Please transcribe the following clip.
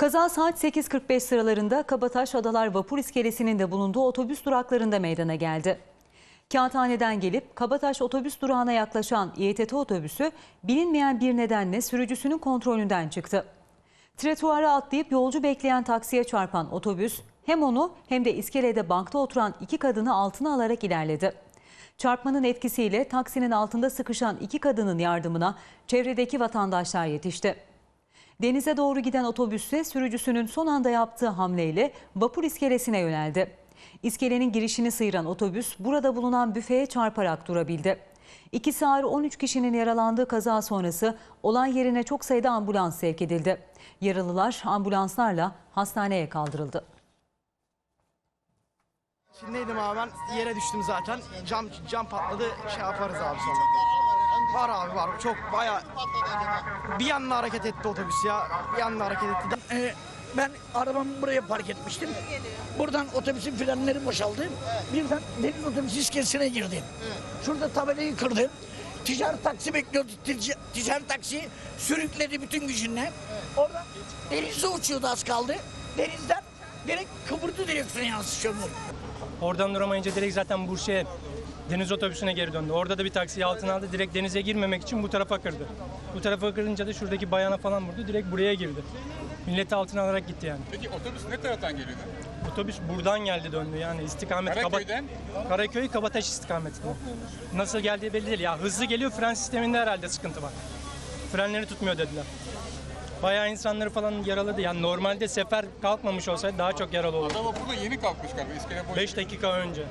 Kaza saat 8.45 sıralarında Kabataş Adalar Vapur İskelesi'nin de bulunduğu otobüs duraklarında meydana geldi. Kağıthane'den gelip Kabataş otobüs durağına yaklaşan İETT otobüsü bilinmeyen bir nedenle sürücüsünün kontrolünden çıktı. Tretuara atlayıp yolcu bekleyen taksiye çarpan otobüs hem onu hem de iskelede bankta oturan iki kadını altına alarak ilerledi. Çarpmanın etkisiyle taksinin altında sıkışan iki kadının yardımına çevredeki vatandaşlar yetişti. Denize doğru giden otobüste sürücüsünün son anda yaptığı hamleyle vapur iskelesine yöneldi. İskelenin girişini sıyıran otobüs burada bulunan büfeye çarparak durabildi. İkisi ağır 13 kişinin yaralandığı kaza sonrası olay yerine çok sayıda ambulans sevk edildi. Yaralılar ambulanslarla hastaneye kaldırıldı. Şimdiydim abi ben yere düştüm zaten. Cam cam patladı şey yaparız abi sonra. Var abi var çok baya bir yanına hareket etti otobüs ya. Bir yanına hareket etti. Ee, ben arabamı buraya park etmiştim. Buradan otobüsün frenleri boşaldı. Birden deniz otobüs iskelesine girdim. Şurada tabelayı kırdım. Ticari taksi bekliyordu. Tic- ticari taksi sürükledi bütün gücünle. Orada denize uçuyordu az kaldı. Denizden direkt kıvırdı direksiyon yansışı şoför. Oradan duramayınca direkt zaten Burşa'ya deniz otobüsüne geri döndü. Orada da bir taksiyi altına aldı. Direkt denize girmemek için bu tarafa kırdı. Bu tarafa kırınca da şuradaki bayana falan vurdu. Direkt buraya girdi. Milleti altına alarak gitti yani. Peki otobüs ne taraftan geliyordu? Otobüs buradan geldi döndü yani istikamet Karaköy'den? Kaba- Karaköy Kabataş istikametinde. Nasıl geldiği belli değil. Ya hızlı geliyor fren sisteminde herhalde sıkıntı var. Frenleri tutmuyor dediler. Bayağı insanları falan yaraladı. Yani normalde sefer kalkmamış olsaydı daha çok yaralı olurdu. Araba burada yeni kalkmış galiba iskele boyu. 5 dakika önce.